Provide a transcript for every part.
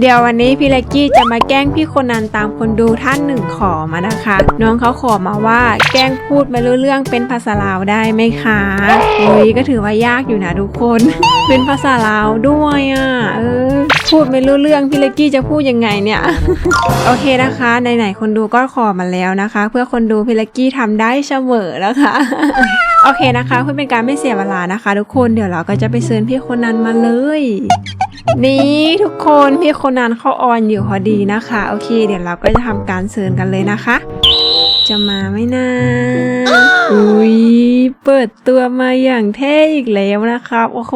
เดี๋ยววันนี้พี่เล็กกี้จะมาแกล้งพี่คนนั้นตามคนดูท่านหนึ่งขอมานะคะ น้องเขาขอมาว่าแกล้งพูดไม่รู้เรื่องเป็นภาษาลาวได้ไหมคะอุ้ยก็ถือว่ายากอยู่นะทุกคน เป็นภาษาลาวด้วยอะเออพูดไม่รู้เรื่องพี่เล็กกี้จะพูดยังไงเนี่ย โอเคนะคะไหนๆคนดูก็ขอมาแล้วนะคะ เพื่อคนดูพี่เล็กกี้ทำได้เสมอแล้วค่ะโอเคนะคะ เพื่อเป็นการไม่เสียเวลานะคะ ทุกคนเดี๋ยวเราก็จะไปเชิญพี่คนนั้นมาเลย นี่ทุกคนพี่คนนั้นเขาออนอยู่พอดีนะคะ โอเค เดี๋ยวเราก็จะทำการเชิญกันเลยนะคะ จะมาไหมนะอุ้ยเปิดตัวมาอย่างเท่อีกแล้วนะครับ โอ้โห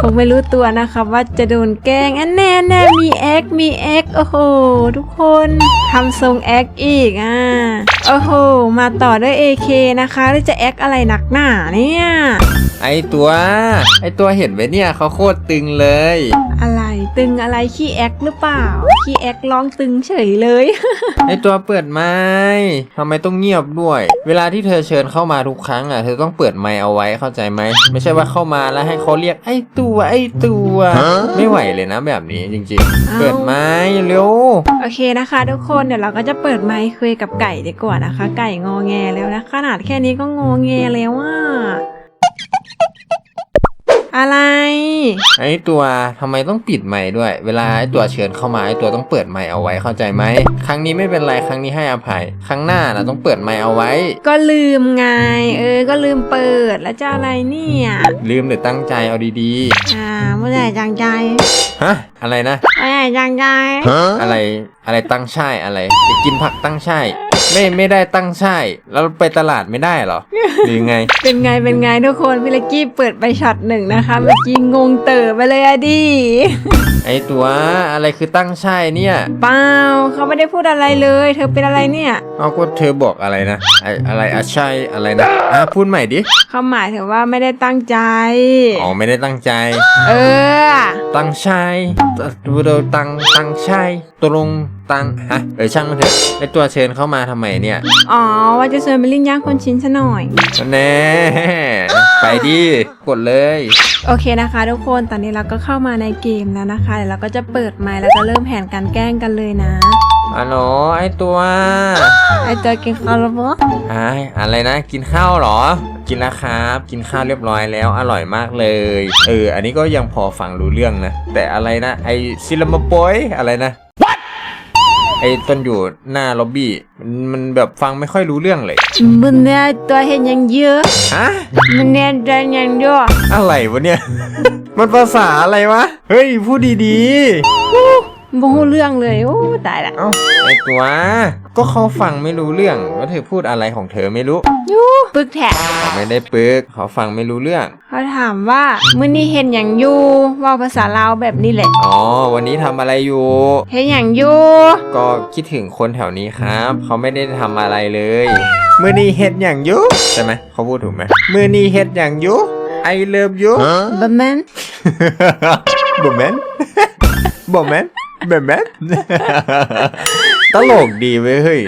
คงไม่รู้ตัวนะครับ ว่าจะโดนแกล้งอันแน่แน่มีแอคมีแอคโอ้โห ทุกคนทำทรงแอคอีกอะโอ้โห มาต่อด้วย AK นะคะหรือจะแอคอะไรหนักหนาเนี่ยไอตัว ไอตัวเห็นไหมเนี่ยเขาโคตรตึงเลย อะไร ตึงอะไรขี้แอคหรือเปล่า ขี้แอคร้องตึงเฉยเลย ไอตัวเปิดไม้ทำไมต้องเงียบด้วย เวลาที่เธอเชิญเข้ามาทุกครั้งอะ เธอต้องเปิดไมค์เอาไว้เข้าใจไหม ไม่ใช่ว่าเข้ามาแล้วให้เขาเรียกไอตัวไอตัว ไม่ไหวเลยนะแบบนี้จริงเอ้าๆเปิดไม้เร็ว โอเคนะคะ ทุกคนเดี๋ยวเราก็จะเปิดไมค์คุยกับไก่ดีกว่านะคะ ไก่งอแงแล้วนะขนาดแค่นี้ก็งอแงแล้วว่า อะไร ไอตัวทำไมต้องปิดไมค์ด้วย เวลาไอตัวเชิญเข้ามาไอตัวต้องเปิดไมค์เอาไว้เข้าใจไหมครั้งนี้ไม่เป็นไรครั้งนี้ให้อภัย ครั้งหน้านะต้องเปิดไมค์เอาไว้ ก็ลืมไง เออ ก็ลืมเปิดแล้วจะอะไรเนี่ยลืมหรือตั้งใจเอาดีอ่าเมื่อไหร่จังใจๆฮะอะไรนะเมื่อไหร่จังใจอะไรอะไรตั้งช่ายอะไรจะกินผักตั้งช่ายไม่ไม่ได้ตั้งช่ายแล้วไปตลาดไม่ได้เหรอหรือไง เป็นไงเป็นไงทุกคนพี่เล็กกี้เปิดไปช็อตหนึ่งนะคะเมื่อกี้งงเต๋อไปเลยอะดิ ไอตัวอะไรคือตั้งช่ายเนี่ยเปล่าเขาไม่ได้พูดอะไรเลย เธอเป็นอะไรเนี่ย เอาก็เธอบอกอะไรนะไออะไรอะช่ายอะไรนะอะพูดใหม่ดิเขาหมายถึงว่าไม่ได้ตั้งใจ อ๋อไม่ได้ตั้งใจ เออ ตั้งช่ายดูเราตั้งตั้งช่ายตกลง ตั้งฮะเออช่างมันเถอะไอตัวเชิญเข้ามาทำไมเนี่ยอ๋อ ว่าจะเชิญไปลิ้นย่างคนชิ้นซะหน่อย แน่ไปดิกดเลย โอเคนะคะ ทุกคนตอนนี้เราก็เข้ามาในเกมแล้วนะคะเดี๋ยวเราก็จะเปิดไมค์แล้วก็เริ่มแผนการแกล้งกันเลยนะ อ๋อโหลไอตัวไอเจอกินข้าวแล้วปะไอ้อะไรนะ กินข้าวเหรอ กินแล้วครับ กินข้าวเรียบร้อยแล้วอร่อยมากเลย เออ อันนี้ก็ยังพอฟังรู้เรื่องนะ แต่อะไรนะ ไอซิลามาโปยอะไรนะ ไอต้นอยู่หน้าล็อบบี้มันมันแบบฟังไม่ค่อยรู้เรื่องเลยมึงเนี่ยตัวเห็นยังเยอะฮะมึงเนี่ยเดินยังเยอะอะไรวะเนี่ย มันภาษาอะไรวะ เฮ้ยพูดดี บ่รู้เรื่องเลย โอ้ตายละๆเอ้าไอตัว ก็เขาฟังไม่รู้เรื่องว่าเธอพูดอะไรของเธอไม่รู้ยูปึกแท็กเขาไม่ได้ปึกเขาฟังไม่รู้เรื่อง เขาถามว่ามื้อนี้เห็นอย่างอยู่เว่าภาษาลาวแบบนี้แหละ อ๋อ วันนี้ทำอะไรอยู่ เห็นอย่างอยู่ก็คิดถึงคนแถวนี้ครับ เขาไม่ได้ทำอะไรเลย มือนี้เฮ็ดอย่างยุใช่ไหมเขาพูดถูกไหมมือนี้เฮ็ดอย่างยุ I love you บะแมน บ่แมนบ่แมน บ่แมนตลกดีเว้ยเฮ้ย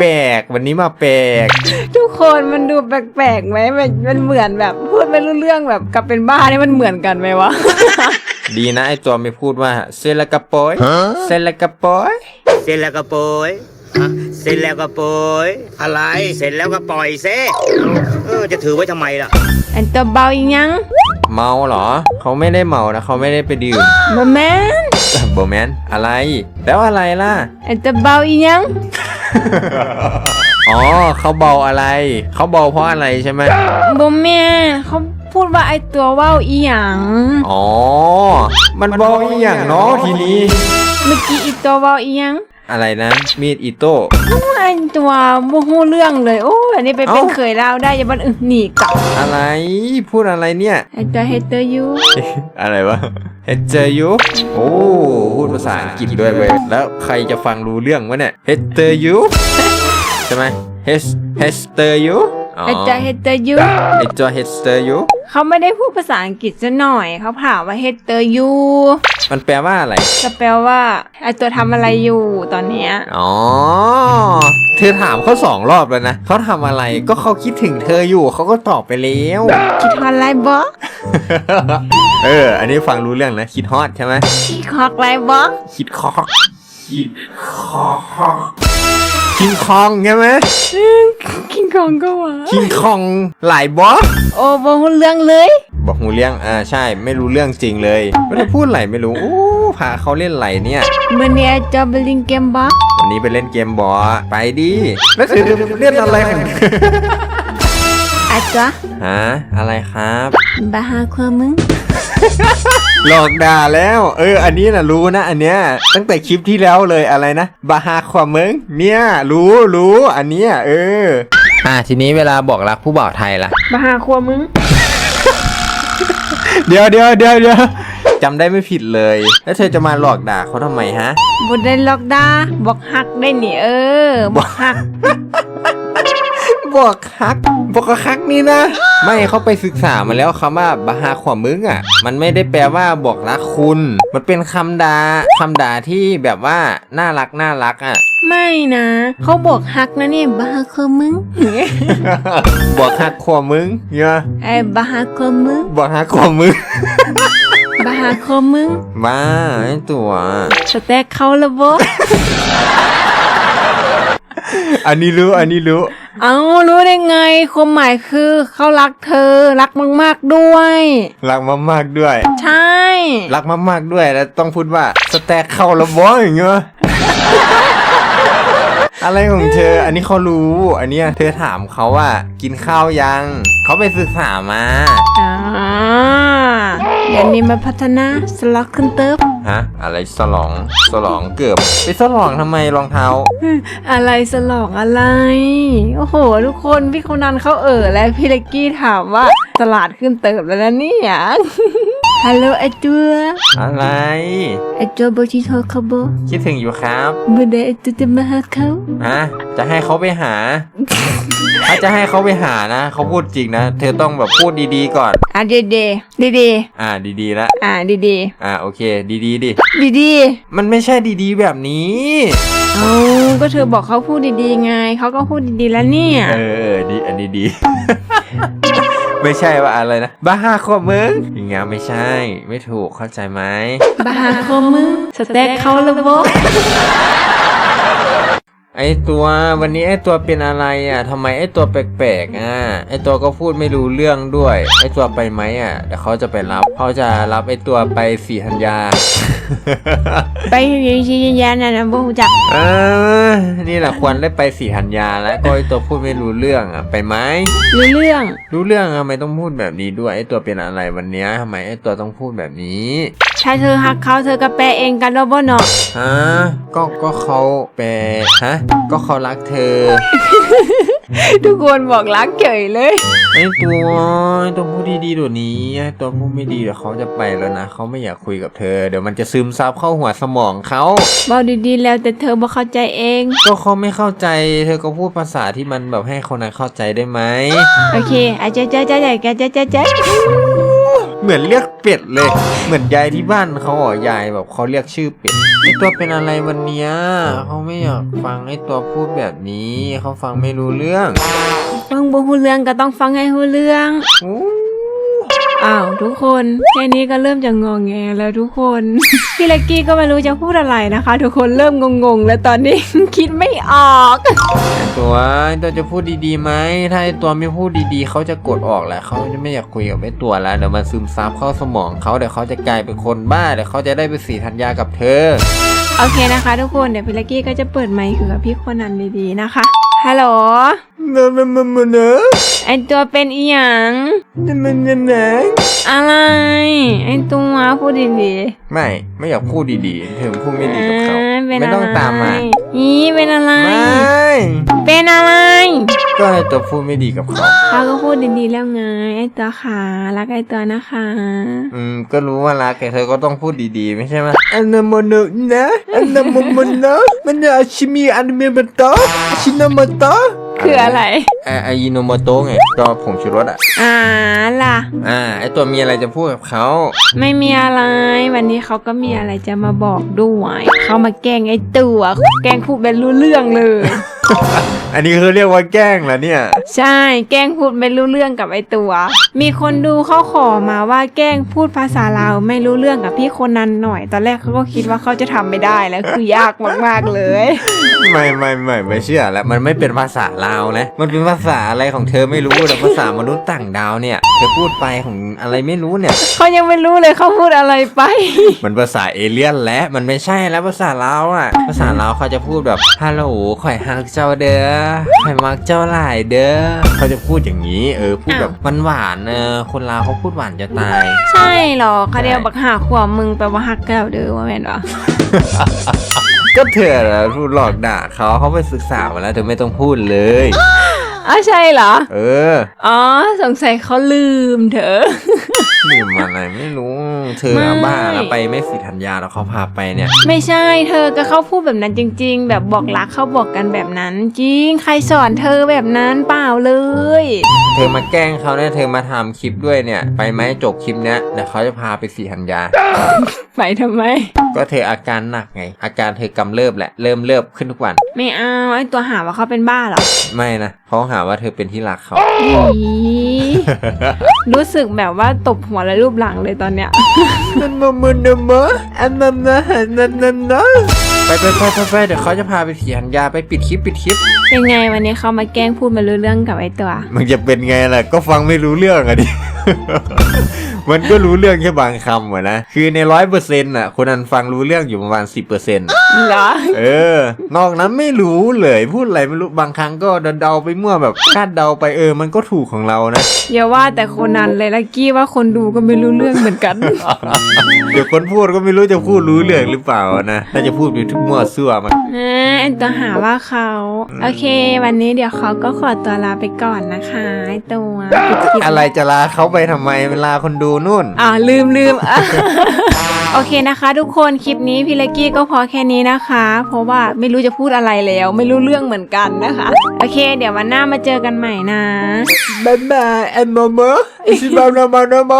แปลกวันนี้มาแปลก ทุกคนมันดูแปลกๆไหมมันมันเหมือนแบบพูดไม่รู้เรื่องแบบกับเป็นบ้านี่มันเหมือนกันไหมวะ ดีนะไอตัวไม่พูดว่าเซลกะโปยเซลกะโปยเสร็จแล้วก็โปยฮะเสร็จแล้วก็โปยอะไร เสร็จแล้วก็ปล่อยเซเออ จะถือไว้ทำไมล่ะ อันตัวเบาอีหยังเมาเหรอ เขาไม่ได้เมานะเขาไม่ได้ไปดื่มบะแมน บ่แมนอะไร แล้วอะไรล่ะอันตัวเบาอีหยัง อ๋อเขาเบาอะไร เขาเบาเพราะอะไรใช่ไหมบะแมนเขาพูดว่าไอตัวเว้าอีหยัง อ๋อ มันเบาอีหยังเนาะทีนี้ เมื่อกี้อีตัวเว้าอีหยังอะไรนะ มีดอิโต้ไอตัวบ่ฮู้เรื่องเลย โอ้ยอันนี้ไปเป็นเอ้า เคยเล่าได้อยังบันอึหนีกลับอะไร พูดอะไรเนี่ย ไอตัวเฮเตอร์ยูอะไรวะเฮเจอยูโอ้พูดภาษาอังกฤษด้วยเว้ยแล้วใครจะฟังรู้เรื่องวะเนี่ยเฮเจอยูใช่ไหมเฮสเฮสเตอร์ยูไอตัวเฮเตอร์ยูไอจอเฮสเตอร์ยู เขาไม่ได้พูดภาษาอังกฤษซะหน่อย เขาถามว่าเฮดเตอร์ยูมันแปลว่าอะไร จะแปลว่าไอตัวทำอะไรอยู่ตอนเนี้ย อ๋อ เธอถามเขาสองรอบแล้วนะเขาทำอะไรก็เขาคิดถึงเธออยู่เขาก็ตอบไปแล้ว คิดฮอตไลบอเออ อันนี้ฟังรู้เรื่องนะ คิดฮอตใช่ไหม คิดฮอตไลบอคิดคอกคิดคอก คิงคองใช่ไหมคิงคองก็ว่าคิงคองหลายบอสโอ้บงเรื่องเลย บอกหูเรื่องอ่าใช่ ไม่รู้เรื่องจริงเลยไม่ได้พูดอะไรไม่รู้โอ้พาเขาเล่นไหลเนี่ยเมื่อนี้จะไปเลิงเกมบอวันนี้ไปเล่นเกมบอสไปดิแล้วเธอเล่นอะไรของเธออาจจะฮะอะไรครับบาฮาความมึง หลอกด่าแล้ว เออ อันนี้นะรู้นะอันเนี้ยตั้งแต่คลิปที่แล้วเลยอะไรนะบาฮาความมึงเนี่ยรู้รู้อันเนี้ยเออ อ่าทีนี้เวลาบอกรักผู้บ่าวไทยล่ะบาฮาความมึง เดี๋ยวเดี๋ยวเดี๋ยวเดี๋ยวจำได้ไม่ผิดเลย แล้วเธอจะมาหลอกด่าเขาทำไมฮะบได้ล็อกดาบอกฮักได้นี่เออ บอกฮัก บอกคักบอกคักนี่นะ ไม่เขาไปศึกษามาแล้วคำว่าบาฮาขวามึงอะ มันไม่ได้แปลว่าบอกรักคุณ มันเป็นคำด่าคำด่าที่แบบว่าน่ารักน่ารักอะไม่นะเขาบอกฮักนะเนี่ยบาฮาความมึงบอกฮักขวามึงเนี่ยไอ้บาฮาความมึงบอกฮักขวามึงบาฮาความมึงบ้าไอ้ตัวสแต็กเขาละบ่อันนี้รู้อันนี้รู้ เอารู้ได้ไงความหมายคือเขารักเธอรักมากๆด้วย รักมากๆด้วย ใช่ รักมากๆด้วยแล้วต้องพูดว่าสแต็กเข้าและบออย่างเงี้ย อะไรของเธอ อันนี้เขารู้ อันเนี้ยเธอถามเขาว่ากินข้าวยัง เขาไปศึกษามา อ่าเดี๋ยวนี้มาพัฒนาสล็อกขึ้นเติบฮะ อะไรสลอง สลองเกือบ ไปสลองทำไมรองเท้า อะไรสลองอะไร โอ้โห ทุกคนพี่คนนั้นเขาเออและพี่เล็กกี้ถามว่าตลาดขึ้นเติบแล้วนะเนี่ย ฮัลโหลไอตัวอะไร ไอตัวบอที่โทรเขาบอคิดถึงอยู่ครับเมื่อใดไอตัวจะมาหาเขาฮะจะให้เขาไปหา ถ้าจะให้เขาไปหานะเขาพูดจริงนะ เธอต้องแบบพูดดีๆก่อน อะดีดีดีดีอ่าดีๆละๆอะดีดีอ่าโอเค ดีๆดิดีดีมันไม่ใช่ดีๆแบบนี้ๆเอาก็เธอบอกเขาพูดดีๆไงเขาก็พูดดีๆแล้วเนี่ยเออเออดีอันนี้ดี ไม่ใช่ว่าอะไรนะบ้าห้าขวบมึงอย่างเงี้ยไม่ใช่ ไม่ถูกเข้าใจไหมบ้าห้าคอมือสเต็กเขาละบอ ไอตัววันนี้ไอตัวเป็นอะไรอะทำไมไอตัวแปลกๆอะไอตัวก็พูดไม่รู้เรื่องด้วย ไอตัวไปไหมอะเดี๋ยวเขาจะไปรับเขาจะรับไอตัวไปสี่ธัญญา ไปยิงชิยยานะนะบ่รู้จักเออนี่แหละควรได้ไปสี่ธัญญาแล้วก็ไอตัวพูดไม่รู้เรื่องอะไปไหมรู้เรื่อง รู้เรื่องทำไมต้องพูดแบบนี้ด้วยไอตัวเป็นอะไรวันเนี้ยทำไมไอตัวต้องพูดแบบนี้ถ้าเธอหักเขาเธอก็แปลเองกันแล้วบ่เนาะฮะก็ก็เขาแปลฮะก็เขารักเธอทุกคนบอกรักเฉยเลย ไอตัวไอ้ตัวพูดดีๆเดี๋ยวนี้ไอตัวพูดไม่ดีเดี๋ยวเขาจะไปแล้วนะเขาไม่อยากคุยกับเธอ เดี๋ยวมันจะซึมซับเข้าหัวสมองเขาบอกดีๆแล้วแต่เธอบ่เข้าใจเอง ก็เขาไม่เข้าใจ เธอก็พูดภาษาที่มันแบบให้คนนั้นเข้าใจได้ไหมโอเคอาจจะจะจะจะจะจะจะ เหมือนเรียกเป็ดเลย เหมือนยายที่บ้านเขาอะยายแบบเขาเรียกชื่อเป็ดไอตัวเป็นอะไรวันเนี้ยเขาไม่อยากฟังไอตัวพูดแบบนี้เขาฟังไม่รู้เรื่อง ฟังบ่ฮู้เรื่องก็ต้องฟังให้ฮู้เรื่อง อู้ อ้าวทุกคนแค่นี้ก็เริ่มจะงงแงแล้วทุกคน พี่เล็กกี้ก็ไม่รู้จะพูดอะไรนะคะ ทุกคนเริ่มงงๆ แล้วตอนนี้ คิดไม่ออก ตัวตัวจะพูดดีๆไหมถ้าไอตัวไม่พูดดีๆเขาจะกดออกแหละเขาจะไม่อยากคุยกับไอตัวแล้วเดี๋ยวมันซึมซับเข้าสมองเขาเดี๋ยวเขาจะกลายเป็นคนบ้าเดี๋ยวเขาจะได้ไปสีธัญญากับเธอ โอเคนะคะ ทุกคนเดี๋ยวพี่เล็กกี้ก็จะเปิดไมค์คุยกับพี่คนนันดีๆนะคะฮัลโหลมันมันมันมันเนะไอตัวเป็นอีหยังมันมันมันเนอะอะไร ไอตัวพูดดีๆไม่ไม่อยากพูดดีๆเธอพูดไม่ดีกับเขา อ่าเป็นไม่อะไรต้องตามมา อีเป็นอะไร ไม่เป็นอะไรก็ไอตัวพูดไม่ดีกับเขาเขาก็พูดดีๆแล้วไงไอตัวขารักไอตัวนะคะอืมก็รู้ว่ารักแต่เธอก็ต้องพูดดีๆ ไม่ใช่ไหมอันนั้นมันเนอะนะอันนั้นมันมันเนอะมันจะชิมีอันเมบัตตาชินามาตา คืออะไรไอไอยิโนโมโตะไงก็ผงชูรสอะ อ่าล่ะ อ่า ไอตัวมีอะไรจะพูดกับเขา ไม่มีอะไร วันนี้เขาก็มีอะไรจะมาบอกด้วย เขามาแกล้งไอ้ตัว แกล้งพูดเป็นรู้เรื่องเลย อันนี้คือเรียกว่าแกล้งเหรอเนี่ย ใช่ แกล้งพูดไม่รู้เรื่องกับไอตัว มีคนดูเขาขอมาว่าแกล้งพูดภาษาลาวไม่รู้เรื่องกับพี่คนนั้นหน่อย ตอนแรกเขาก็คิดว่าเขาจะทำไม่ได้แล้วคือยากมากๆเลย ไม่ไม่ไม่ไม่เชื่อแล้วมันไม่เป็นภาษาลาวนะ มันเป็นภาษาอะไรของเธอไม่รู้แต่ภาษามนุษย์ต่างดาวเนี่ยเธอพูดไปของอะไรไม่รู้เนี่ย เขายังไม่รู้เลยเขาพูดอะไรไป มันภาษาเอเลี่ยนและมันไม่ใช่แล้วภาษาลาวอะ ภาษาลาวเขาจะพูดแบบฮัลโหลข่อยฮักเจ้าเด้อข่อยมักเจ้าหลายเด้อเขาจะพูดอย่างนี้ เออ พูดแบบหวานๆเออคนลาวเขาพูดหวานจะตาย ใช่หรอเขาเดียวบักหาขวบมึงแปลว่าฮักแก้วเด้อว่าแม่นวะก็เธอน่ะพูดหลอกด่าเขาเขาไปศึกษามาแล้วเธอไม่ต้องพูดเลย อ๋อใช่เหรอ เอออ๋อสงสัยเขาลืมเถอะลืมอะไรไม่รู้เธอไม่ บ้าแล้วไปไม่สิธัญญาแล้วเขาพาไปเนี่ย ไม่ใช่เธอก็เขาพูดแบบนั้นจริง ๆ แบบบอกรักเขาบอกกันแบบนั้น จริง ใครสอนเธอแบบนั้นเปล่าเลย เธอมาแกล้งเขาเนี่ยเธอมาทำคลิปด้วยเนี่ย ไปไหมจบคลิปเนี้ยเดี๋ยวเขาจะพาไปสีธัญญา ไปทำไม ก็เธออาการหนักไง อาการเธอกำเริบแหละ เริ่มเริบขึ้นทุกวัน ไม่เอาไอตัวหาว่าเขาเป็นบ้าเหรอไม่นะเขาหาว่าเธอเป็นที่รักเขา อีรู้สึกแบบว่าตบหัวและรูปหลังเลยตอนเนี้ย มันมันมันมันอันนั้นนะนั่นนั่นนะไปไปไปไปไปเดี๋ยวเขาจะพาไปสีธัญญาไปปิดคลิปปิดคลิป เป็นไงวันนี้เขามาแกล้งพูดไมารู้เรื่องกับไอตัว มันจะเป็นไงล่ะ ก็ฟังไม่รู้เรื่องอะดิ มันก็รู้เรื่องแค่บางคำอะนะ คือในร้อยเปอร์เซ็นต์อะคนนั้นฟังรู้เรื่องอยู่ประมาณสิบเปอร์เซ็นต์เหรอ เออ นอกนั้นไม่รู้เลย พูดอะไรไม่รู้ บางครั้งก็เดาๆไปมั่วแบบคาดเดาไปเออ มันก็ถูกของเรานะ อย่าว่าแต่คนนั้นเลยลักกี้ว่าคนดูก็ไม่รู้เรื่องเหมือนกัน เดี๋ยวคนพูดก็ไม่รู้จะพูดรู้เรื่องหรือเปล่านะน่าจะพูดไปทุกมั่วซั่วมันนะไอตัวหาว่าเขา โอเค วันนี้เดี๋ยวเขาก็ขอตัวลาไปก่อนนะคะไอตัวปิดคลิปอะไรจะลาเขาไปทำไมเวลาคนดูนู่น อ่าลืมลืมอะโอเคนะคะ ทุกคนคลิปนี้พี่เล็กกี้ก็พอแค่นี้นะคะ เพราะว่าไม่รู้จะพูดอะไรแล้ว ไม่รู้เรื่องเหมือนกันนะคะ โอเค เดี๋ยววันหน้ามาเจอกันใหม่นะบ๊ายบายแอนโมโมอิชิบานามานาโม